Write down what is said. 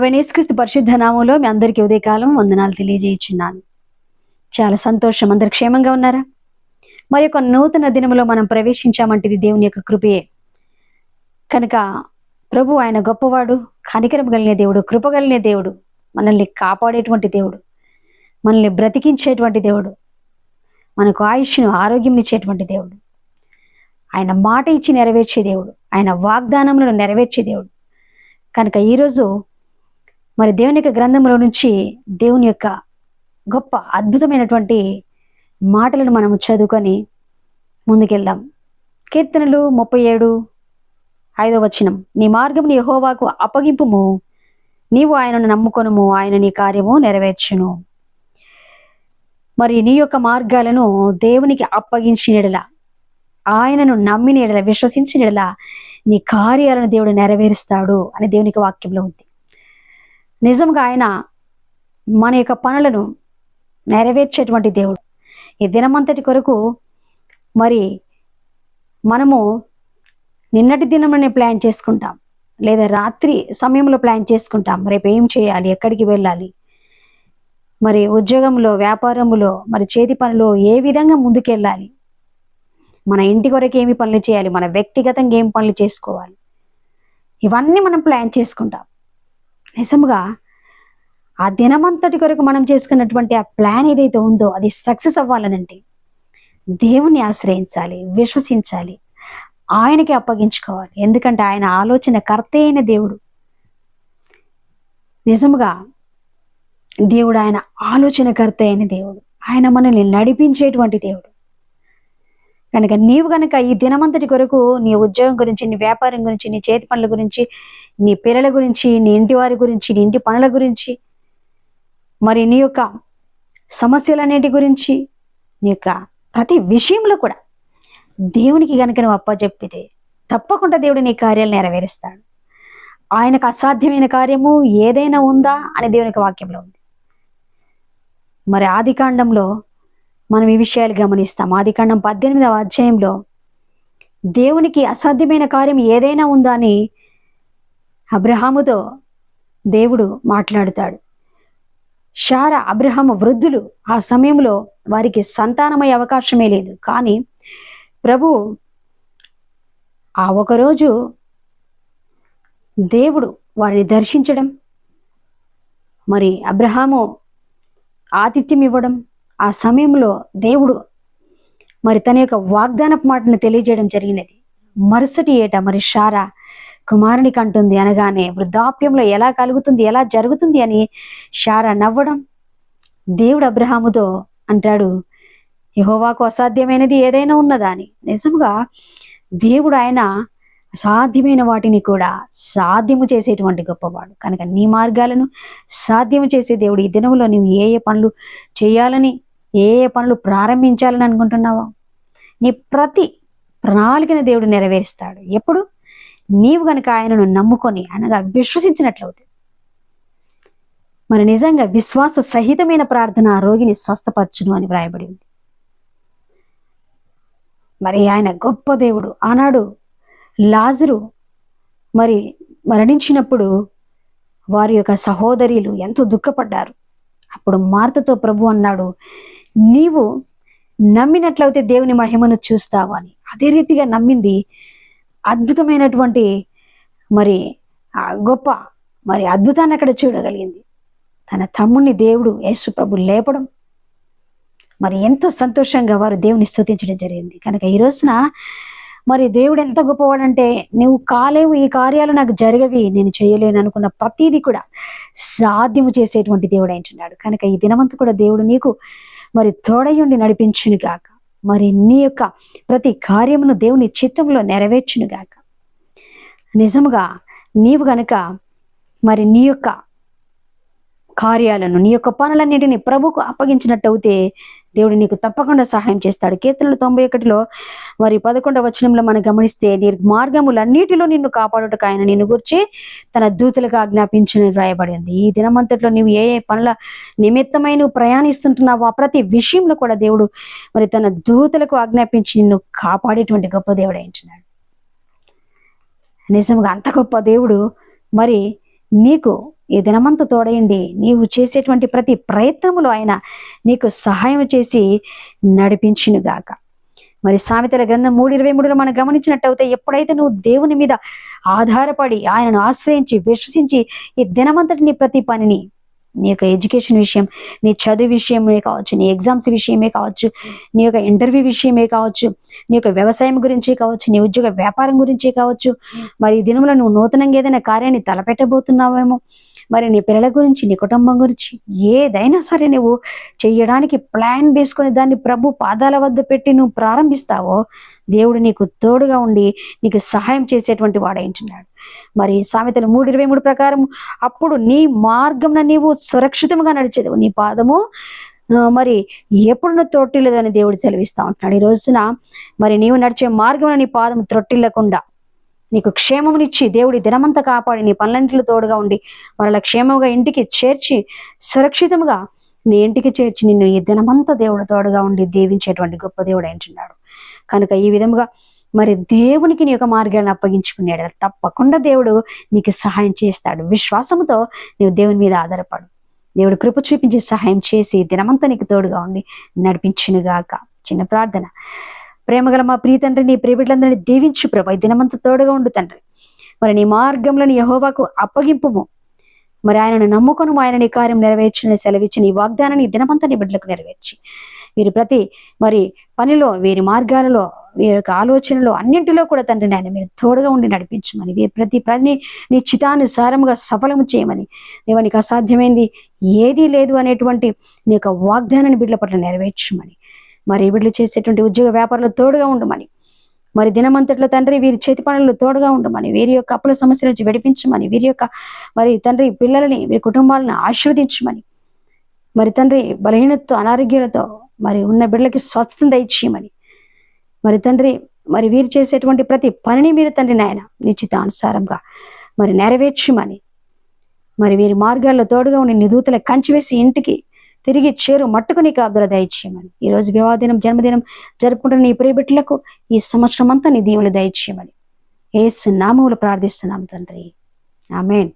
ప్రవణేశ్క్రీస్తు పరిశుద్ధ నామంలో మీ అందరికీ ఉదయకాలం వందనాలు తెలియజేయుచున్నాను. చాలా సంతోషం. అందరు క్షేమంగా ఉన్నారా? మరి ఒక నూతన దినములో మనం ప్రవేశించామంటిది దేవుని యొక్క కృపయే. కనుక ప్రభు ఆయన గొప్పవాడు కనికరం కలిగిన దేవుడు కృపగలిగిన దేవుడు మనల్ని కాపాడేటువంటి దేవుడు మనల్ని బ్రతికించేటువంటి దేవుడు మనకు ఆయుష్ను ఆరోగ్యం ఇచ్చేటువంటి దేవుడు ఆయన మాట ఇచ్చి నెరవేర్చే దేవుడు ఆయన వాగ్దానములను నెరవేర్చే దేవుడు. కనుక ఈరోజు మరి దేవుని యొక్క గ్రంథంలో నుంచి దేవుని యొక్క గొప్ప అద్భుతమైనటువంటి మాటలను మనము చదువుకొని ముందుకెళ్దాం. కీర్తనలు ముప్పై ఏడు ఐదో వచనం. నీ మార్గం యహోవాకు అప్పగింపుము. నీవు ఆయనను నమ్ముకొనుము. ఆయన నీ కార్యము నెరవేర్చును. మరి నీ యొక్క మార్గాలను దేవునికి అప్పగించినడల ఆయనను నమ్మిన ఎడల విశ్వసించిన ఎడల నీ కార్యాలను దేవుడు నెరవేరుస్తాడు అని దేవునికి వాక్యంలో ఉంది. నిజంగా ఆయన మన యొక్క పనులను నెరవేర్చేటువంటి దేవుడు. ఈ దినమంతటి కొరకు మరి మనము నిన్నటి దినమనే ప్లాన్ చేసుకుంటాం. లేదా రాత్రి సమయంలో ప్లాన్ చేసుకుంటాం. రేపు ఏం చేయాలి? ఎక్కడికి వెళ్ళాలి? మరి ఉద్యోగంలో వ్యాపారంలో మరి చేతి పనిలో ఏ విధంగా ముందుకెళ్ళాలి? మన ఇంటి కొరకు ఏమి పనులు చేయాలి? మన వ్యక్తిగతంగా ఏం పనులు చేసుకోవాలి? ఇవన్నీ మనం ప్లాన్ చేసుకుంటాం. నిజముగా ఆ దినమంతటి కొరకు మనం చేసుకున్నటువంటి ఆ ప్లాన్ ఏదైతే ఉందో అది సక్సెస్ అవ్వాలనంటే దేవుణ్ణి ఆశ్రయించాలి విశ్వసించాలి ఆయనకి అప్పగించుకోవాలి. ఎందుకంటే ఆయన ఆలోచన కర్త అయిన దేవుడు. నిజముగా దేవుడు ఆయన ఆలోచనకర్త అయిన దేవుడు. ఆయన మనల్ని నడిపించేటువంటి దేవుడు. కనుక నీవు కనుక ఈ దినమంతటి కొరకు నీ ఉద్యోగం గురించి నీ వ్యాపారం గురించి నీ చేతి పనుల గురించి నీ పిల్లల గురించి నీ ఇంటి వారి గురించి నీ ఇంటి పనుల గురించి మరి నీ యొక్క సమస్యలన్నిటి గురించి నీ యొక్క ప్రతి విషయంలో కూడా దేవునికి గనుక నువ్వు అప్పచెప్పితే తప్పకుండా దేవుడు నీ కార్యాలు నెరవేరుస్తాడు. ఆయనకు అసాధ్యమైన కార్యము ఏదైనా ఉందా అని దేవునికి వాక్యంలో ఉంది. మరి ఆది కాండంలో మనం ఈ విషయాలు గమనిస్తాం. ఆది కాండం పద్దెనిమిదవ అధ్యాయంలో దేవునికి అసాధ్యమైన కార్యం ఏదైనా ఉందా అని అబ్రహాముతో దేవుడు మాట్లాడుతాడు. షార అబ్రహాము వృద్ధులు ఆ సమయంలో వారికి సంతానమయ్యే అవకాశమే లేదు. కానీ ప్రభు ఆ ఒకరోజు దేవుడు వారిని దర్శించడం మరి అబ్రహాము ఆతిథ్యం ఇవ్వడం ఆ సమయంలో దేవుడు మరి తన యొక్క వాగ్దానపు మాటను తెలియజేయడం జరిగినది. మరుసటి ఏట మరి షారా కుమారునికి అంటుంది అనగానే వృద్ధాప్యంలో ఎలా కలుగుతుంది ఎలా జరుగుతుంది అని షారా నవ్వడం. దేవుడు అబ్రహాముతో అంటాడు యహోవాకు అసాధ్యమైనది ఏదైనా ఉన్నదా అని. నిజంగా దేవుడు ఆయన సాధ్యమైన వాటిని కూడా సాధ్యము చేసేటువంటి గొప్పవాడు. కనుక నీ మార్గాలను సాధ్యము చేసే దేవుడు ఈ దినంలో నువ్వు ఏ ఏ పనులు చేయాలని ఏ ఏ పనులు ప్రారంభించాలని అనుకుంటున్నావో? నీ ప్రతి ప్రణాళికను దేవుడు నెరవేరుస్తాడు. ఎప్పుడు? నీవు కనుక ఆయనను నమ్ముకొని అనగా విశ్వసించినట్లవుతుంది మరి నిజంగా విశ్వాస సహితమైన ప్రార్థన ఆ రోగిని స్వస్థపరచును అని వ్రాయబడి ఉంది. మరి ఆయన గొప్ప దేవుడు. ఆనాడు లాజరు మరి మరణించినప్పుడు వారి యొక్క సహోదరులు ఎంతో దుఃఖపడ్డారు. అప్పుడు మార్తతో ప్రభు అన్నాడు నీవు నమ్మినట్లయితే దేవుని మహిమను చూస్తావు అని. అదే రీతిగా నమ్మింది అద్భుతమైనటువంటి మరి గొప్ప మరి అద్భుతాన్ని అక్కడ చూడగలిగింది. తన తమ్ముణ్ణి దేవుడు యేసు ప్రభు లేపడం. మరి ఎంతో సంతోషంగా వారు దేవుని స్తుతించడం జరిగింది. కనుక ఈ రోజున మరి దేవుడు ఎంత గొప్పవాడంటే నువ్వు కాలేవు ఈ కార్యాలు నాకు జరగవి నేను చేయలేను అనుకున్న ప్రతిదీ కూడా సాధ్యము చేసేటువంటి దేవుడు అంటున్నాడు కనుక ఈ దినమంతా కూడా దేవుడు నీకు మరి తోడయుండి నడిపించును గాక మరి నీ యొక్క ప్రతి కార్యమును దేవుని చిత్తంలో నెరవేర్చును గాక నిజముగా నీవు గనక మరి నీ యొక్క కార్యాలను నీ యొక్క పనులన్నిటిని ప్రభుకు అప్పగించినట్టు అవుతే దేవుడు నీకు తప్పకుండా సహాయం చేస్తాడు. కీర్తనలు తొంభై ఒకటిలో మరి పదకొండవ వచనంలో మనం గమనిస్తే నీ మార్గములన్నిటిలో నిన్ను కాపాడుటకు ఆయన నిన్ను గురించి తన దూతలకు ఆజ్ఞాపించిన రాయబడింది ఉంది. ఈ దినమంతట్లో నీవు ఏ ఏ పనుల నిమిత్తమై నువ్వు ప్రయాణిస్తుంటున్నావు ఆ ప్రతి విషయంలో కూడా దేవుడు మరి తన దూతలకు ఆజ్ఞాపించి నిన్ను కాపాడేటువంటి గొప్ప దేవుడు ఏంటున్నాడు నిజంగా అంత గొప్ప దేవుడు మరి నీకు ఈ దినమంతా తోడయండి. నీవు చేసేటువంటి ప్రతి ప్రయత్నములో ఆయన నీకు సహాయం చేసి నడిపించినగాక. మరి సామెతల గ్రంథం మూడు ఇరవై మూడులో మనం గమనించినట్టయితే ఎప్పుడైతే నువ్వు దేవుని మీద ఆధారపడి ఆయనను ఆశ్రయించి విశ్వసించి ఈ దినమంతటి నీ ప్రతి పనిని నీ యొక్క ఎడ్యుకేషన్ విషయం నీ చదువు విషయమే కావచ్చు నీ ఎగ్జామ్స్ విషయమే కావచ్చు నీ యొక్క ఇంటర్వ్యూ విషయమే కావచ్చు నీ యొక్క వ్యవసాయం గురించి కావచ్చు నీ ఉద్యోగ వ్యాపారం గురించి కావచ్చు. మరి ఈ దినంలో నువ్వు నూతనంగా ఏదైనా కార్యాన్ని తలపెట్టబోతున్నావేమో? మరి నీ పిల్లల గురించి నీ కుటుంబం గురించి ఏదైనా సరే నువ్వు చెయ్యడానికి ప్లాన్ వేసుకొని దాన్ని ప్రభు పాదాల వద్ద పెట్టి నువ్వు ప్రారంభిస్తావో దేవుడు నీకు తోడుగా ఉండి నీకు సహాయం చేసేటువంటి వాడైంటున్నాడు. మరి సామెతలు మూడు ఇరవై మూడు ప్రకారం అప్పుడు నీ మార్గంన నీవు సురక్షితంగా నడిచేది. నీ పాదము మరి ఎప్పుడు నువ్వు త్రొట్టిల్లదని దేవుడు సెలవిస్తా ఉంటున్నాడు. ఈ రోజున మరి నీవు నడిచే మార్గంలో నీ పాదం త్రొట్టిల్లకుండా నీకు క్షేమమునిచ్చి దేవుడి దినమంతా కాపాడి నీ పనులన్నింటిలో తోడుగా ఉండి వాళ్ళ క్షేమంగా ఇంటికి చేర్చి సురక్షితంగా నీ ఇంటికి చేర్చి నిన్ను ఈ దినమంతా దేవుడు తోడుగా ఉండి దీవించేటువంటి గొప్ప దేవుడు అంటున్నాడు. కనుక ఈ విధముగా మరి దేవునికి నీ యొక్క మార్గాన్ని అప్పగించుకున్నాడు. తప్పకుండా దేవుడు నీకు సహాయం చేస్తాడు. విశ్వాసంతో నీవు దేవుని మీద ఆధారపడు. దేవుడు కృప చూపించి సహాయం చేసి దినమంతా నీకు తోడుగా ఉండి నడిపించినగాక. చిన్న ప్రార్థన. ప్రేమగల మా ప్రియ తండ్రి నీ ప్రియబిడ్డలందరినీ దీవించు ప్రభా. దినమంతా తోడుగా ఉండు తండ్రి. మరి నీ మార్గంలోని యహోవాకు అప్పగింపుము. మరి ఆయనను నమ్ముకొను ఆయన నీ కార్యం నెరవేర్చుని సెలవిచ్చి నీ వాగ్దానాన్ని దినమంతా నీ బిడ్డలకు నెరవేర్చి వీరి ప్రతి మరి పనిలో వీరి మార్గాలలో వీరి యొక్క ఆలోచనలో అన్నింటిలో కూడా తండ్రి నాయన మీరు తోడుగా ఉండి నడిపించమని వీరి ప్రతి పని నీ చితానుసారముగా సఫలము చేయమని దేవానికి అసాధ్యమైంది ఏదీ లేదు అనేటువంటి నీ యొక్క వాగ్దానాన్ని బిడ్డల పట్ల నెరవేర్చమని. మరి ఈ బిడ్డలు చేసేటువంటి ఉద్యోగ వ్యాపారంలో తోడుగా ఉండమని. మరి దినమంతట్లో తండ్రి వీరి చేతి పనులు తోడుగా ఉండమని వీరి యొక్క అప్పుల సమస్యల నుంచి విడిపించమని వీరి యొక్క మరి తండ్రి పిల్లలని వీరి కుటుంబాలను ఆశీర్వదించమని మరి తండ్రి బలహీనతతో అనారోగ్యాలతో మరి ఉన్న బిడ్డలకి స్వస్థత దయచేయమని. మరి తండ్రి మరి వీరు చేసేటువంటి ప్రతి పనిని మీరు తండ్రి నాయన నిశ్చితానుసారంగా మరి నెరవేర్చమని. మరి వీరి మార్గాల్లో తోడుగా ఉండి నిధూతల కంచి వేసి ఇంటికి తిరిగి చేరు మట్టుకు నీకు అబ్దుల దయచేయమని ఈ రోజు వివాహదినం జన్మదినం జరుపుకుంటున్న నీ ప్రియబిడ్డలకు ఈ సంవత్సరం అంతా నీ దీవులు దయచేయమని ఏసు నామములు ప్రార్థిస్తున్నాం తండ్రి. ఆమెన్.